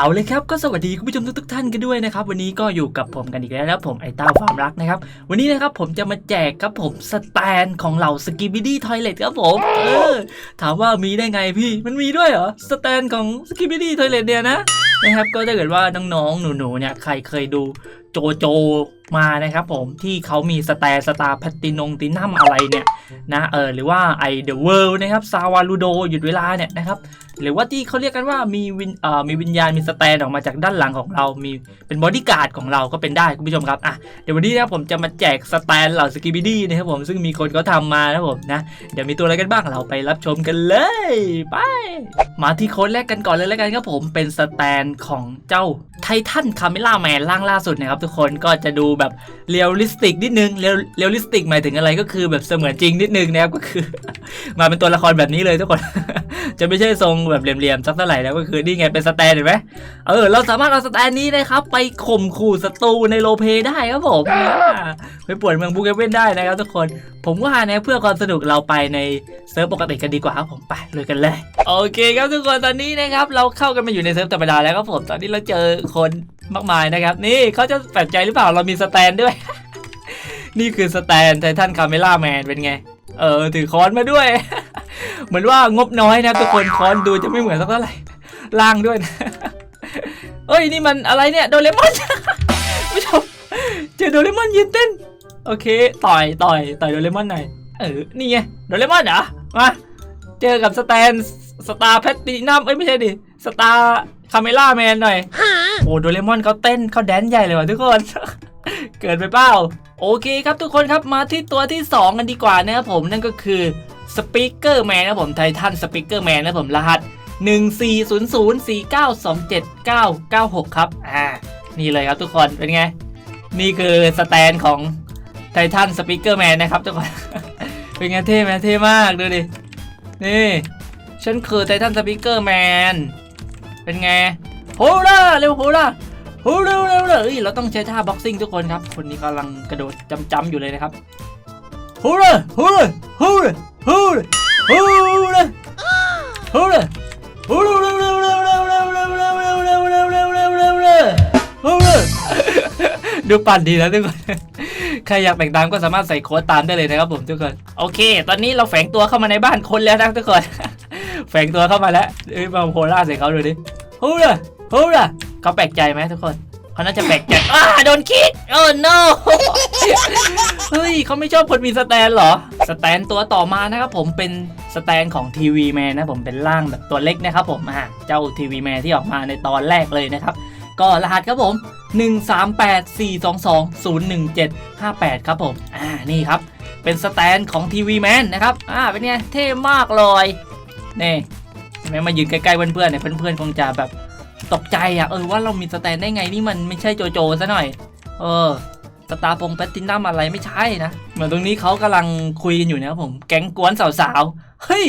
เอาเลยครับก็สวัสดีคุณผู้ชมทุกๆท่านกันด้วยนะครับวันนี้ก็อยู่กับผมกันอีกแล้วนะครับผมไอต้าความรักนะครับวันนี้นะครับผมจะมาแจกครับผมสแตนของเหล่าสกิบิดี้ทอยเลทครับผมเออถามว่ามีได้ไงพี่มันมีด้วยเหรอสแตนของสกิบิดี้ทอยเลทเนี่ยนะนะครับก็ถ้าเกิดว่าน้องๆหนูๆเนี่ยใครเคยดู โจโจมานะครับผมที่เขามีสแตสตาร์แพตินงตินัมอะไรเนี่ยนะเออหรือว่าไอเดอะเวิลด์นะครับซาวาลูโดหยุดเวลาเนี่ยนะครับหรือว่าที่เขาเรียกกันว่ามีวินเอ่อมีวิญญาณมีสแตนออกมาจากด้านหลังของเรา มีเป็นบอดี้การ์ดของเราก็เป็นได้คุณผู้ชมครับอะเดี๋ยววันนี้นะผมจะมาแจกสแตนเหล่าสกิบิดี้นะครับผมซึ่งมีคนเขาทำมานะครับผมนะเดี๋ยวมีตัวอะไรกันบ้างเราไปรับชมกันเลยไปมาที่โค้ดแรกกันก่อนเลยแล้วกันครับผมเป็นสแตนของเจ้าไททันคาเมล่าแมนร่างล่าสุดนะครับทุกคนก็จะดูแบบเรียลลิสติกนิดนึงเรียลเรียลลิสติกหมายถึงอะไรก็คือแบบเสมือนจริงนิดนึงนะครับก็คือ มาเป็นตัวละครแบบนี้เลยทุกคน จะไม่ใช่ทรงแบบเหลี่ยมๆสักเท่าไหร่แล้วก็คือนี่ไงเป็นสแตนเห็นไหมเออเราสามารถเอาสแตนนี้นะครับไปข่มขู่ศัตรูในโลเพได้ครับผมไปป่วนเมืองบูเกเว่นได้นะครับทุกคน ผมว่านะเพื่อความสนุกเราไปในเซิร์ฟปกติกันดีกว่าครับผมไปเลยกันเลยโอเคครับทุกคนตอนนี้นะครับเราเข้ากันมาอยู่ในเซิร์ฟธรรมดาแล้วครับผมตอนนี้เราเจอคน มากมายนะครับ นี่เขาจะแปลกใจหรือเปล่าเรามีสแตนด้วย นี่คือสแตนไททันคาเมล่าแมนเป็นไง เออถือค้อนมาด้วย เหมือนว่างบน้อยนะทุกคนค้อนดูจะไม่เหมือนสักเท่าไหร่ล่างด้วยนะเอ้ยนี่มันอะไรเนี่ยโดเรมอนผู้ชมเจอโดเรมอนยืนเต้นโอเค ต่อยต่อยต่อยโดเรมอนหน่อยเออนี่ไงโดเรมอนเหรอมาเจอกับสแตนสตาร์แพตตินัมเอ้ยไม่ใช่ดิสตาร์คาเมล่าแมนหน่อย โอ้โดเรมอนเขาเต้นเขาแดนใหญ่เลยว่ะทุกคน เกิดไปเปล่าโอเคครับทุกคนครับมาที่ตัวที่ 2 กันดีกว่านะครับผมนั่นก็คือสปีกเกอร์แมนนะผมไททันสปีกเกอร์แมนนะครับผมรหัส 14004927996 ครับอ่านี่เลยครับทุกคนเป็นไง นี่คือสแตนของไททันสปีกเกอร์แมนนะครับทุกคน เป็นไงเท่ไหมเท่มากดูดิ นี่ ฉันคือไททันสปีกเกอร์แมนเป็นไง โฮล่าเร็วโฮล่าโฮเร็วเร็วเร็วเอ้ยเราต้องใช้ท่าบ็อกซิ่งทุกคนครับ คนนี้กำลังกระโดดจำๆอยู่เลยนะครับโฮล่าโฮล่าโฮล่าโฮล่าโฮล่าโฮล่าโอ้เร็วเร็วเร็วเร็วเร็วเร็วเร็วเร็วเร็วเร็วเร็วเร็วเร็วเร็วเร็วโอ้เร็วดูปั่นดีนะทุกคนใครอยากแต่งตามก็สามารถใส่โค้ดตามได้เลยนะครับผมทุกคนโอเค ตอนนี้เราแฝงตัวเข้ามาในบ้านคนแล้วนะทุกคนแฝงตัวเข้ามาแล้วเอ้ยมาโพล่าใส่เขาดูดิโอ้เร็ วโอ้เร็วเขาแปลกใจไหมทุกคนเขาน่าจะแปลกใจอ้าโดนคิดโอ้ no เฮ้ยเขาไม่ชอบคนมีสแตนเหรอ สแตนตัวต่อมานะครับผมเป็นสแตนของทีวีแมนนะผมเป็นร่างแบบตัวเล็กนะครับผมอ่าเจ้าทีวีแมนที่ออกมาในตอนแรกเลยนะครับ ก็รหัสครับผม 13842201758ครับผมอ่านี่ครับ เป็นสแตนของทีวีแมนนะครับอ่าเป็นไงเท่มากเลยนี่เห็นไหมมายืนใกล้ๆเพื่อนๆเนี่ยเพื่อนๆคงจะแบบ ตกใจอะเออว่าเรามีสแตนได้ไงนี่มันไม่ใช่โจโจซะหน่อย เออสตาร์พงแพตตินัมอะไรไม่ใช่นะ เหมือนตรงนี้เขากำลังคุยกันอยู่นะครับผม แก๊งกวนสาวๆ เฮ้ย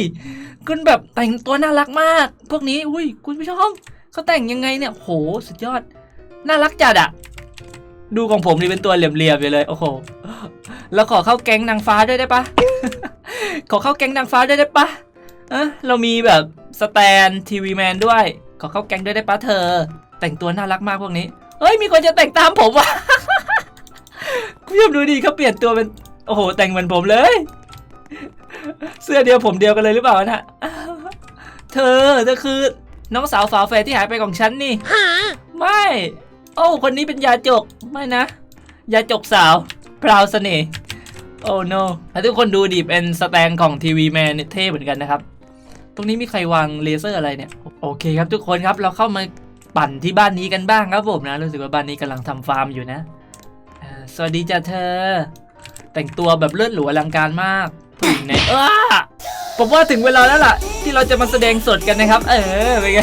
คุณแบบแต่งตัวน่ารักมาก พวกนี้ อุ้ย คุณผู้ชมเขาแต่งยังไงเนี่ย โห สุดยอด น่ารักจัดอะดูของผมนี่เป็นตัวเหลี่ยมๆไปเลย โอ้โห แล้วขอเข้าแก๊งนางฟ้าด้วยได้ปะ ขอเข้าแก๊งนางฟ้าด้วยได้ปะเอะเรามีแบบสแตนทีวีแมนด้วย ขอเข้าแก๊งด้วยได้ปะเธอ แต่งตัวน่ารักมากพวกนี้ เฮ้ยมีคนจะแต่งตามผมว่ะคุณผู้ชมดูดิเขาเปลี่ยนตัวเป็น โอ้โห แต่งเหมือนผมเลย เสื้อเดียวผมเดียวกันเลยหรือเปล่านะเธอเธอคือน้องสาวฝาแฝดที่หายไปของฉันนี่ไม่โอ้คนนี้เป็นยาจกไม่นะ ยาจกสาวพราวเสน่ห์โอ้ no แล้วทุกคนดูดิเป็นสแตนของทีวีแมนเท่เหมือนกันนะครับ ตรงนี้มีใครวางเลเซอร์อะไรเนี่ย โอเคครับทุกคนครับเราเข้ามาปั่นที่บ้านนี้กันบ้างครับผมนะรู้สึกว่าบ้านนี้กำลังทำฟาร์มอยู่นะสวัสดีจ้ะเธอ แต่งตัวแบบเลือดหรูอลังการมากผู้หญิงในเออผมว่าถึงเวลาแล้วล่ะ ที่เราจะมาแสดงสดกันนะครับ เออเป็นไง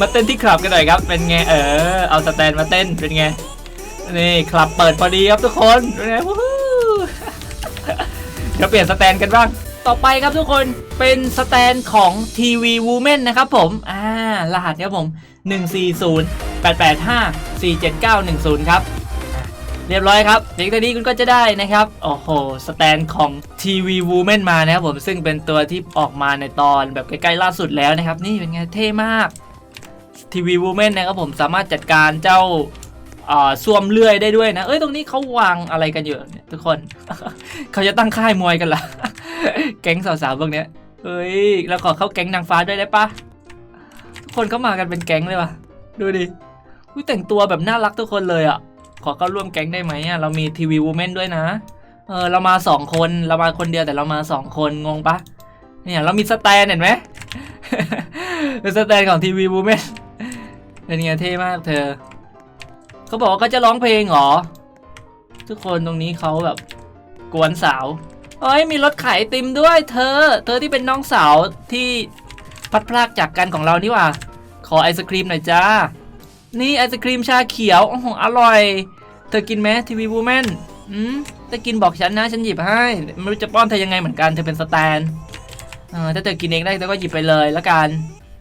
มาเต้นที่คลับกันหน่อยครับ เป็นไงเออเอาสแตนมาเต้นเป็นไงนี่คลับเปิดพอดีครับทุกคนเป็นไงวู้ฮู้เดี๋ยวเปลี่ยนสแตนกันบ้าง ต่อไปครับทุกคนเป็นสแตนของทีวีวูแมนนะครับผม อ่ารหัสครับผม 140 885 47910 ครับ เรียบร้อยครับเพียงเท่านี้คุณก็จะได้นะครับ โอ้โห สแตนของ TV Woman มานะครับผมซึ่งเป็นตัวที่ออกมาในตอนแบบใกล้ๆล่าสุดแล้วนะครับ นี่เป็นไงเท่มากสทีวีวูแมนนะครับผมสามารถจัดการเจ้าอ่าซ่วมเลื่อยได้ด้วยนะ เอ้ย ตรงนี้เขาวางอะไรกันอยู่ทุกคน เขาจะตั้งค่ายมวยกันเหรอ แก๊งสาวๆพวกเนี้ยเอ้ยแล้วขอเข้าแก๊งนางฟ้าด้วยได้ปะทุกคนเข้ามากันเป็นแก๊งเลยว่ะ ดูดิอุ๊ยแต่งตัวแบบน่ารักทุกคนเลยอะ ขอเข้าร่วมแก๊งได้ไหมอะ เรามีทีวีวูแมนด้วยนะ เออเรามาสองคน เรามาคนเดียวแต่เรามาสองคนงงปะ เนี่ยเรามีสแตนเห็นไหมเป็นสแตนของทีวีวูแมนเป็นไงเท่มากเธอ เขาบอกว่าเขาจะร้องเพลงเหรอ ทุกคนตรงนี้เขาแบบกวนสาว เอ้ยมีรถขายไอติมด้วย เธอ เธอที่เป็นน้องสาวที่พลัดพรากจากกันของเรานี่ว่า ขอไอศครีมหน่อยจ้า นี่ไอศครีมชาเขียวโอ้โหอร่อย เธอกินไหมทีวีวูแมนอืมถ้ากินบอกฉันนะฉันหยิบให้ไม่รู้จะป้อนเธอยังไงเหมือนกันเธอเป็นสแตนเออถ้าเธอกินเองได้เธอก็หยิบไปเลยละกัน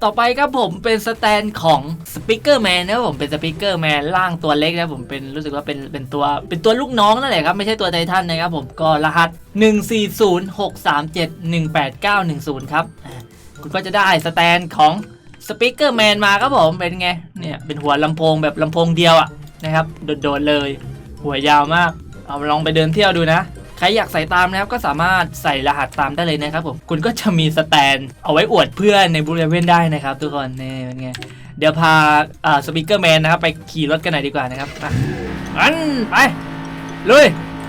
ต่อไปครับผมเป็นสแตนของสปิเกอร์แมนนะครับผมเป็นสปิเกอร์แมนร่างตัวเล็กนะครับผมเป็นรู้สึกว่าเป็นเป็นตัวเป็นตัวลูกน้องนั่นแหละครับ ไม่ใช่ตัวไททันนะครับผมก็รหัส 14063718910 ครับอ่าคุณก็จะได้สแตนของสปิเกอร์แมนมาครับผมเป็นไงเนี่ยเป็นหัวลำโพงแบบลำโพงเดียวอะนะครับโดดๆเลย หัวยาวมาก เอาลองไปเดินเที่ยวดูนะ ใครอยากใส่ตามนะครับก็สามารถใส่รหัสตามได้เลยนะครับผมคุณก็จะมีสแตนเอาไว้อวดเพื่อนในบริเวณได้นะครับ ทุกคนนี่เป็นไงเดี๋ยวพาสปีกเกอร์แมนนะครับไปขี่รถกันหน่อยดีกว่านะครับอันไปลุย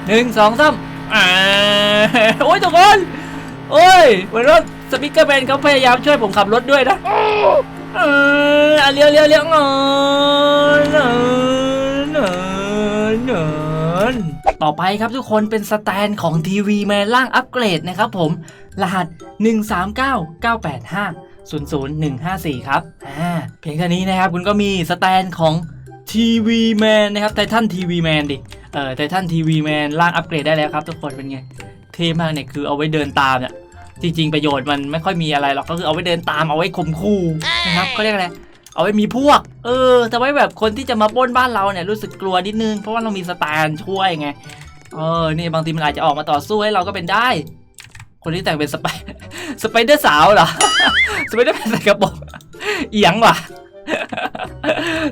หนึ่งสองสามอ่าโอ้ยทุกคนโอ้ยเหมือนว่าสปีกเกอร์แมนเขาพยายามช่วยผมขับรถด้วยนะเอออะเลี้ยวเลี้ยวเลี้ยวงอนเนินเนินเนิน ต่อไปครับทุกคนเป็นสแตนของทีวีแมนล่างอัปเกรดนะครับผม รหัส 139 985 00154 ครับ อ่า เพียงแค่นี้นะครับคุณก็มีสแตนของทีวีแมนนะครับไททันทีวีแมนดิ เออไททันทีวีแมนล่างอัปเกรดได้แล้วครับทุกคนเป็นไง เท่มากเนี่ยคือเอาไว้เดินตามเนี่ยจริง ๆ ประโยชน์มันไม่ค่อยมีอะไรหรอกก็คือเอาไว้เดินตามเอาไว้ข่มขู่นะครับเขาเรียกอะไร เอาไว้มีพวก เออแต่ไว้แบบคนที่จะมาป้นบ้านเราเนี่ยรู้สึกกลัวนิดนึง เพราะว่าเรามีสแตนช่วยไง เออ นี่บางทีมันอาจจะออกมาต่อสู้ให้เราก็เป็นได้ คนที่แต่งเป็นสไปสไปเดอร์สาวเหรอ สไปเดอร์แมนใส่กระโปรงเอียงว่ะ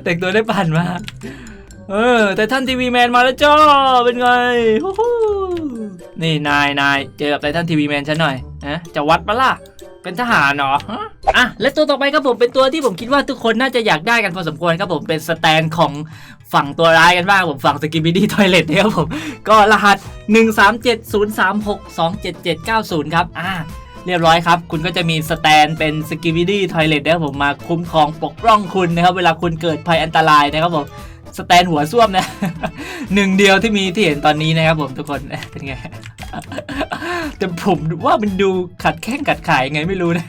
แต่งตัวได้ปั่นมากเออ แต่ท่านทีวีแมนมาแล้วจ้าเป็นไงนี่นายนายเจอกับไททันทีวีแมนฉันหน่อยนะจะวัดปะล่ะ เป็นทหารเหรอฮะอะและตัวต่อไปครับผมเป็นตัวที่ผมคิดว่าทุกคนน่าจะอยากได้กันพอสมควรครับผมเป็นสแตนของฝั่งตัวร้ายกันบ้างผมฝั่งสกิบิดี้ทอยเลทนะครับผมก็รหัส 13703627790 ครับอ่าเรียบร้อยครับ คุณก็จะมีสแตนเป็นสกิบิดี้ทอยเลทนะครับผมมาคุ้มครองปกป้องคุณนะครับ เวลาคุณเกิดภัยอันตรายนะครับผมสแตนหัวส้วมนะหนึ่งเดียวที่มีที่เห็นตอนนี้นะครับผมทุกคนเป็นไง แต่ผมว่ามันดูขัดแข้งขัดขายไงไม่รู้นะ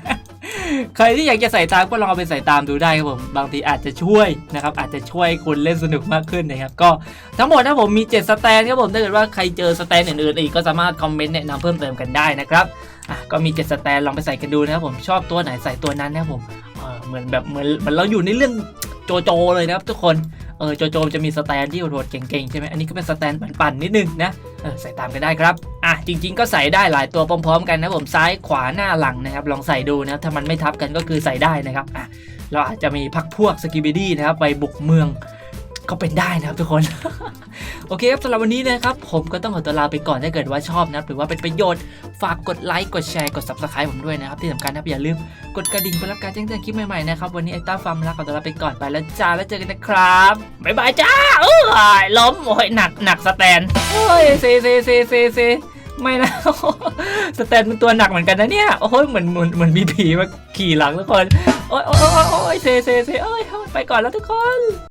ใครที่อยากจะใส่ตามก็ลองเอาไปใส่ตามดูได้ครับผม บางทีอาจจะช่วยนะครับ อาจจะช่วยคุณเล่นสนุกมากขึ้นนะครับ ก็ทั้งหมดนะผมมี 7 สแตนครับผม ถ้าเกิดว่าใครเจอสแตนอื่นๆอีกก็สามารถคอมเมนต์แนะนำเพิ่มเติมกันได้นะครับอะก็มี7สแตนลองไปใส่กันดูนะครับผมชอบตัวไหนใส่ตัวนั้นนะครับผมเออเหมือนแบบเหมือนเหมือนเราอยู่ในเรื่องโจโจเลยนะครับทุกคน เออโจโจจะมีสแตนที่โหดเก่งๆใช่ไหมอันนี้ก็เป็นสแตนปั่นๆนิดนึงนะเออใส่ตามกันได้ครับอะจริง ๆ ก็ใส่ได้หลายตัวพร้อมๆ กันนะผมซ้ายขวาหน้าหลังนะครับ ลองใส่ดูนะถ้ามันไม่ทับกันก็คือใส่ได้นะครับอะเราอาจจะมีพักพวกสกิบิดี้นะครับไปบุกเมือง ก็เป็นได้นะครับทุกคน โอเคครับสำหรับวันนี้นะครับ ผมก็ต้องขอตัวลาไปก่อนถ้าเกิดว่าชอบนะครับหรือว่าเป็นประโยชน์ฝากกดไลค์กดแชร์กด subscribe ผมด้วยนะครับที่สำคัญนะครับอย่าลืมกดกระดิ่งเพื่อรับการแจ้งเตือนคลิปใหม่ๆนะครับวันนี้ไอต้าฟาร์มลาขอตัวลาไปก่อนไปแล้วจ้าแล้วเจอกันนะครับบ๊ายบายจ้าเออล้มโอ้ยหนักหนักสแตนโอ้ยเซเซเซเซเซไม่นะสแตนเป็นตัวหนักเหมือนกันนะเนี่ยโอ้ยเหมือนเหมือนเหมือนมีผีมาขี่หลังทุกคนโอ้ยโอ้ยโอ้ยโอ้ยเซเซเซเอ้ยไปก่อนแล้วทุกคน